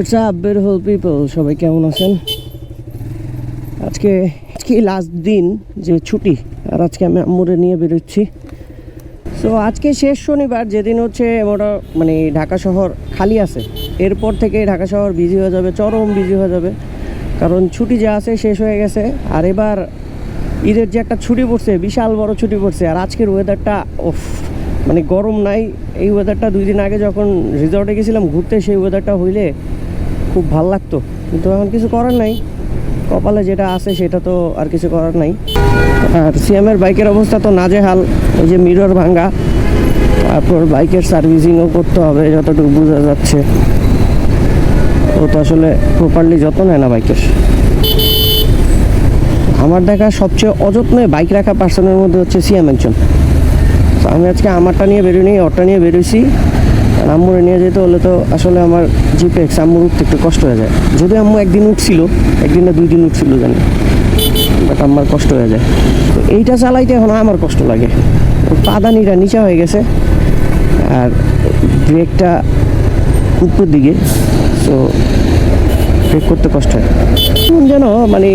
What's up beautiful people সবাই কেমন আছেন? আজকে আজকে লাস্ট দিন যে ছুটি, আর আজকে আমি আম্মুরে নিয়ে বেরোচ্ছি। সো আজকে শেষ শনিবার, যেদিন হচ্ছে মোটা মানে ঢাকা শহর খালি আছে, এরপর থেকে ঢাকা শহর বিজি হয়ে যাবে, চরম বিজি হয়ে যাবে। কারণ ছুটি যা আছে শেষ হয়ে গেছে, আর এবার ঈদের যে একটা ছুটি পড়ছে, বিশাল বড় ছুটি পড়ছে, আর আজকের ওয়েদারটা ওফ মানে গরম নাই। এই ওয়েদারটা দুই দিন আগে যখন রিসর্টে গেছিলাম, ঘুরতে সেই ওয়েদারটা হইলে খুব ভালো লাগতো। কিন্তু এখন কিছু করার নাই। কপালে যেটা আছে সেটা তো আর কিছু করার নাই। আর সিএমের বাইকের অবস্থা তো নাজেহাল। ওই যে মিরর ভাঙ্গা তারপর বাইকের সার্ভিসিংও করতে হবে যতটুকু বোঝা যাচ্ছে। ও তো আসলে প্রপারলি যত্ন নেয় না বাইকের। আমার দেখা সবচেয়ে অযত্নে বাইক রাখা পার্সনের মধ্যে হচ্ছে সিএম একজন। তো আমি আজকে আমারটা নিয়ে বেরোইনি, ওরটা নিয়ে বেরোইছি। আম্মুরে নিয়ে যেতে হলে তো আসলে আমার জিপেক্স আম্মুর উঠতে একটু কষ্ট হয়ে যায়। যদি আম্মু একদিন উঠছিল, একদিন না দুই দিন উঠছিল জানি। বাট আমার কষ্ট হয়ে যায়। তো এইটা চালাইতে এখন আমার কষ্ট লাগে। পাদানিটা নিচা হয়ে গেছে। আর ব্রেকটা উপর দিকে। তো ব্রেক করতে কষ্ট হয়। যেন মানে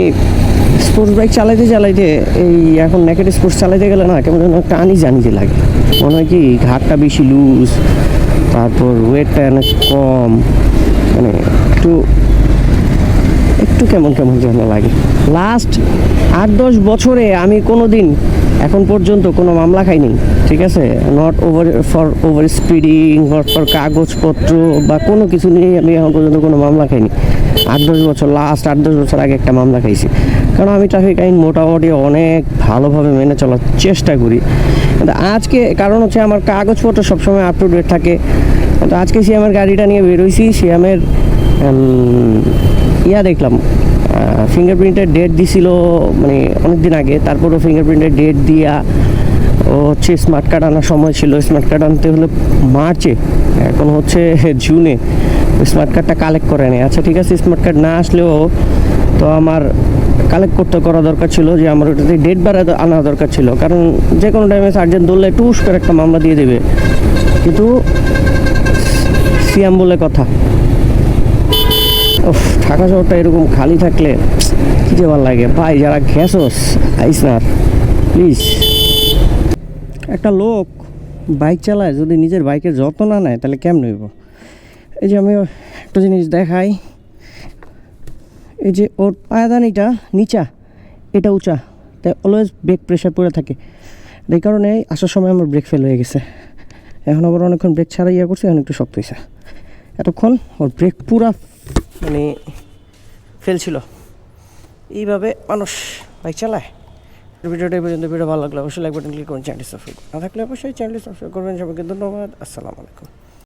স্পোর্টস বাইক চালাইতে চালাইতে এই এখন নেকেট স্পোর্টস চালাইতে গেলে না, কেমন যেন আনি জানিতে লাগে। মনে হয় কি, ঘাটটা বেশি লুজ তারপর ওয়েটটা অনেক কম মানে একটু একটু কেমন কেমন যেন লাগে। লাস্ট আট, দশ বছরে আমি কোনো দিন এখন পর্যন্ত কোনো মামলা খাইনি, ঠিক আছে? Not over for over speeding not for কাগজপত্র বা কোনো কিছু নিয়ে আমি এখন পর্যন্ত কোনো মামলা খাইনি। আট, দশ বছর লাস্ট আট, দশ বছর আগে একটা মামলা খাইছি। কারণ আমি ট্রাফিক আইন মোটামুটি অনেক ভালোভাবে মেনে চলার চেষ্টা করি। কিন্তু আজকে কারণ হচ্ছে আমার কাগজপত্র সবসময় আপ টু ডেট থাকে। কিন্তু আজকে সে আমার গাড়িটা নিয়ে বেরোইছি সিএমের ইয়া দেখলাম ফিঙ্গারপ্রিন্টের ডেট দিছিল মানে অনেক দিন আগে, তারপরও ফিঙ্গারপ্রিন্টের ডেট দিয়া ও হচ্ছে স্মার্ট কার্ড আনার সময় ছিল। স্মার্ট কার্ড আনতে হলে মার্চে, এখন হচ্ছে জুনে স্মার্ট কার্ডটা কালেক্ট করে নেয় আচ্ছা ঠিক আছে স্মার্ট কার্ড না আসলেও তো আমার কালেক্ট করতে করা দরকার ছিল যে আমার ওটাতে ডেট বাড়া আনা দরকার ছিল। কারণ যে কোনো টাইমে সার্জেন্ট ধরলে টুস করে একটা মামলা দিয়ে দেবে। কিন্তু, সিয়াম বলে কথা। ঢাকা শহরটা এরকম খালি থাকলে কি যে ভালো লাগে? ভাই, যারা ঘেসোস আইস না প্লিজ একটা লোক বাইক চালায়, যদি নিজের বাইকের যত্ন না নেয়, তাহলে কেমন হইব? এই যে আমি একটা জিনিস দেখাই। এই যে ওর পায়দানিটা নিচা, এটা উঁচা, তাই অলওয়েজ ব্রেক প্রেশার পড়ে থাকে। এই কারণে আসার সময় আমার ব্রেক ফেল হয়ে গেছে। এখন আবার অনেকক্ষণ ব্রেক ছাড়া ইয়া করছে, এখন একটু শক্ত হয়েছে এতক্ষণ ওর ব্রেক পুরা মানে ফেলছিল এইভাবে মানুষ বাইক চালায়। ভিডিওটা এই পর্যন্ত। ভিডিও ভালো লাগলে অবশ্যই লাইক বাটন ক্লিক করুন চ্যানেলটি সাবস্ক্রাইব না থাকলে অবশ্যই চ্যানেলটি সাবস্ক্রাইব করবেন। সবাইকে ধন্যবাদ। আসসালামু আলাইকুম।